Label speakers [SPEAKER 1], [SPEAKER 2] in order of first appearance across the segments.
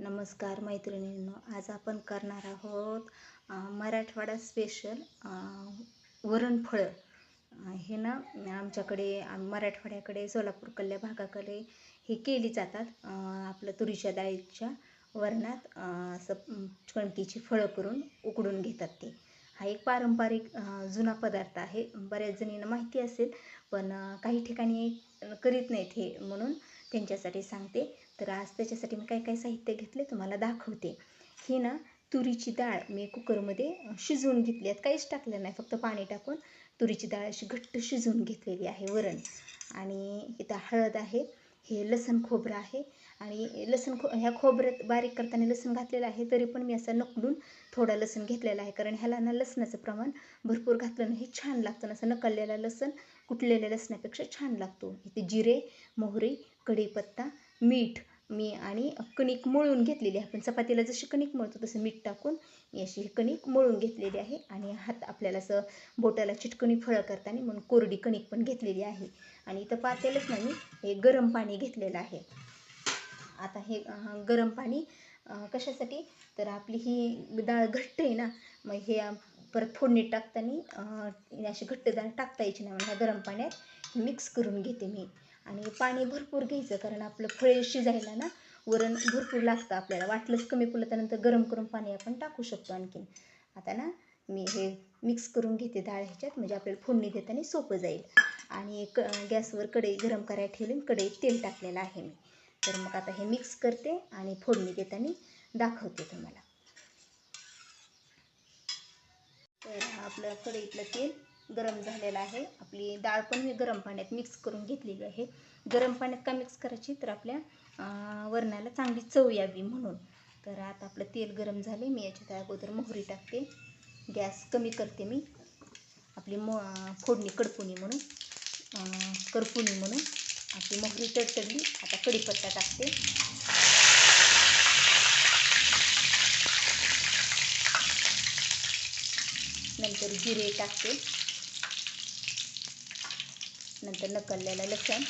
[SPEAKER 1] नमस्कार मैत्रिणींनो आज आपण करणार आहोत मराठवाडा स्पेशल वरणफळं हे ना आमच्याकडे मराठवाड्याकडे सोलापूर कल्ल्या भागाकडे हे केली जातात आपलं तुरीच्या डाळीच्या वरणात असं कणकीची फळं करून उकडून घेतात ते. हा एक पारंपरिक जुना पदार्थ आहे. बऱ्याच जणींना माहिती असेल पण काही ठिकाणी करीत नाहीत हे म्हणून त्यांच्यासाठी सांगते. तर आज त्याच्यासाठी मी काय काय साहित्य घेतले तुम्हाला दाखवते. ही ना तुरीची डाळ मी कुकरमध्ये शिजवून घेतली. आहेत काहीच टाकलं नाही फक्त पाणी टाकून तुरीची डाळ अशी घट्ट शिजवून घेतलेली आहे वरण. आणि इथं हळद आहे हे लसण खोबरं आहे. आणि लसण खो ह्या खोबऱ्यात बारीक करताना लसण घातलेलं आहे तरी पण मी असं नकडून थोडा लसण घेतलेला आहे. कारण ह्याला ना लसणाचं प्रमाण भरपूर घातलं ना हे छान लागतं असं नकललेला लसण कुटलेल्या लसणापेक्षा छान लागतो. इथे जिरे मोहरी कढीपत्ता मीठ मी आणि कणिक मळून घेतलेली आहे. आपण चपातीला जशी कणिक मळतो तसं मीठ टाकून मी अशी ही कणिक मळून घेतलेली आहे आणि हात आपल्याला असं बोटाला चिटकणी फळं करताना म्हणून कोरडी कणिक पण घेतलेली आहे. आणि इथं पातेलच नाही मी हे गरम पाणी घेतलेलं आहे. आता हे गरम पाणी कशासाठी? तर आपली ही डाळ घट्ट आहे ना मग हे परत फोडणीत टाकताना अशी घट्ट डाळ टाकता यायची नाही म्हणून ह्या गरम पाण्यात मिक्स करून घेते मी. आणि पाणी भरपूर घ्यायचं कारण आपलं फळे शिजायला ना वरण भरपूर लागतं आपल्याला. वाटलंच कमी पडलं त्यानंतर गरम करून पाणी आपण टाकू शकतो आणखीन. आता ना मी हे मिक्स करून घेते डाळ ह्याच्यात म्हणजे आपल्याला फोडणी देताना सोपं जाईल. आणि क गॅसवर कढई गरम करायला ठेवली कढईत तेल टाकलेलं आहे मी. तर मग आता हे मिक्स करते आणि फोडणी देताना दाखवते तुम्हाला. तर आपलं कढईतलं तेल गरम झालेला आहे. आपली डाळ पण मी गरम पाण्यात मिक्स करून घेतलेली आहे. गरम पाण्यात का मिक्स करायची? तर आपल्या वरणाला चांगली चव यावी म्हणून. तर आता आपलं तेल गरम झाले. मी याच्यात अगोदर मोहरी टाकते. गॅस कमी करते मी. आपली मो फोडणी कडपुनी म्हणून. करपुणी म्हणून. आपली मोहरी तडतडली. आता कढीपत्ता टाकते. नंतर जिरे टाकते. नंतर नकललेलं लसूण.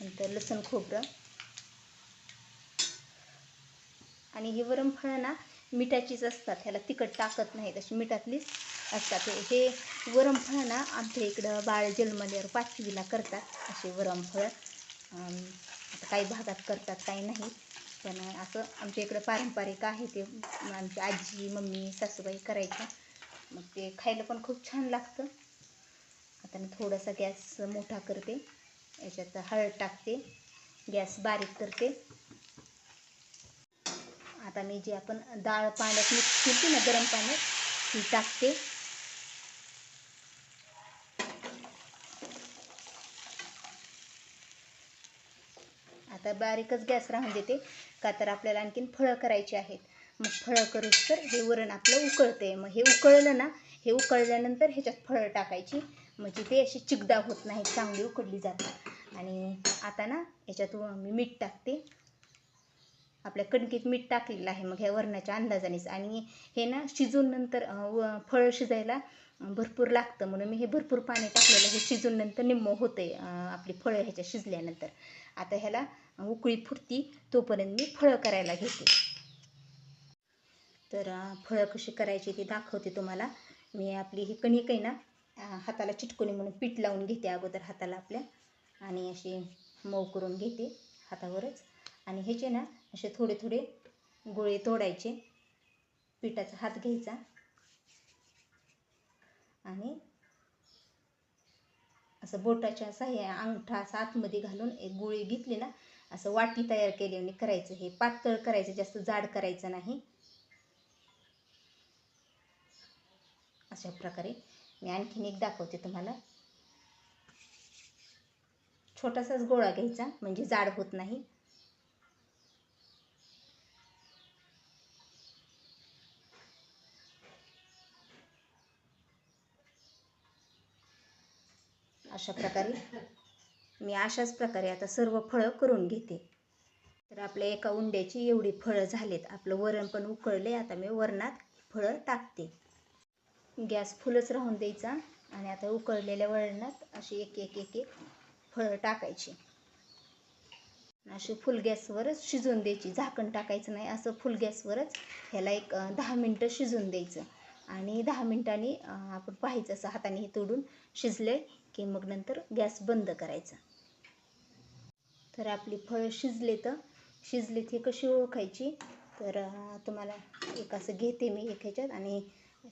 [SPEAKER 1] नंतर लसूण खोबरं. आणि ही वरमफळं ना मिठाचीच असतात ह्याला तिखट टाकत नाहीत अशी मिठातलीच असतात. हे- वरमफळं ना आमच्या इकडं बाळ जन्मल्यावर पाचवीला करतात असे वरणफळं काही भागात करतात काही नाही. पण असं आमच्या इकडं पारंपरिक आहे ते. आमची आजी मम्मी सासूबाई करायच्या. मग ते खायला पण खूप छान लागतं. आता मी थोडासा गॅस मोठा करते. याच्यात हळद टाकते. गॅस बारीक करते. आता मी जी आपण डाळ पाण्यात मिक्स केली ना गरम पाण्यात ती टाकते. आता बारीकच गॅस राहून देते का तर आपल्याला आणखीन फळं करायची आहेत. मग फळं करूच तर हे वरण आपलं उकळते मग हे उकळलं ना हे उकळल्यानंतर ह्याच्यात फळं टाकायची. म्हणजे ते अशी चिकदा होत नाही चांगली उकडली जातात. आणि आता ना याच्यात मी मीठ टाकते. आपल्या कणकीत मीठ टाकलेलं आहे मग ह्या वरणाच्या अंदाजानेच. आणि हे ना शिजून नंतर व फळं शिजायला भरपूर लागतं. म्हणून मी हे भरपूर पाणी टाकलेलं हे शिजून नंतर निम्म होते आपली फळं ह्याच्या शिजल्यानंतर. आता ह्याला उकळी फुटती तोपर्यंत मी फळं करायला घेते. तर फळं कशी करायची ती दाखवते तुम्हाला. मी आपली ही कणिक आहे ना हाताला चिटकुनी म्हणून पीठ लावून घेते अगोदर हाताला आपल्या. आणि अशी मऊ करून घेते हातावरच. आणि ह्याचे ना असे थोडे थोडे गोळे तोडायचे. पिठाचा हात घ्यायचा. आणि असं बोटाच्या साह्या अंगठा असं आतमध्ये घालून एक गोळी घेतली ना असं वाटी तयार केल्याने करायचं. हे पातळ करायचं जास्त जाड करायचं नाही. अशा प्रकारे मी आणखीन एक दाखवते तुम्हाला. छोटासाच गोळा घ्यायचा म्हणजे जाड होत नाही. अशा प्रकारे मी अशाच प्रकारे आता सर्व फळं करून घेते. तर आपल्या एका उंड्याची एवढी फळं झालेत. आपलं वरण पण उकळले आता मी वरणात फळं टाकते. गॅस फुलच राहून द्यायचा आणि आता उकळलेल्या वळणात अशी एक एक एक एक फळं टाकायची. अशी फुल गॅसवरच शिजवून द्यायची. झाकण टाकायचं नाही असं फुल गॅसवरच ह्याला एक दहा मिनटं शिजवून द्यायचं. आणि दहा मिनटांनी आपण पाहायचं असं हाताने हे तोडून शिजले की मग नंतर गॅस बंद करायचा. तर आपली फळं शिजले तर शिजले ती कशी ओळखायची? तर तुम्हाला एक असं घेते मी एक ह्याच्यात आणि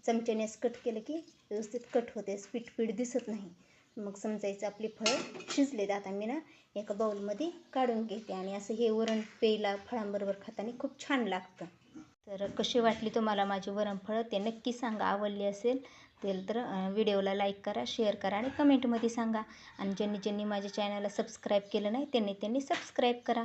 [SPEAKER 1] चमच्याने असं कट केलं की व्यवस्थित कट होते. स्पीट पीठ दिसत नाही. मग समजायचं आपली फळं शिजलेत. आता मी ना एका बाऊलमध्ये काढून घेते आणि असं हे वरण पेला फळांबरोबर खाताना खूप छान लागतं. तर कशी वाटली तुम्हाला माझी वरणफळं ते नक्की सांगा. आवडली असेल तेल तर व्हिडिओला लाईक करा शेअर करा आणि कमेंटमध्ये सांगा. आणि ज्यांनी ज्यांनी माझ्या चॅनलला सबस्क्राईब केलं नाही त्यांनी त्यांनी सबस्क्राईब करा.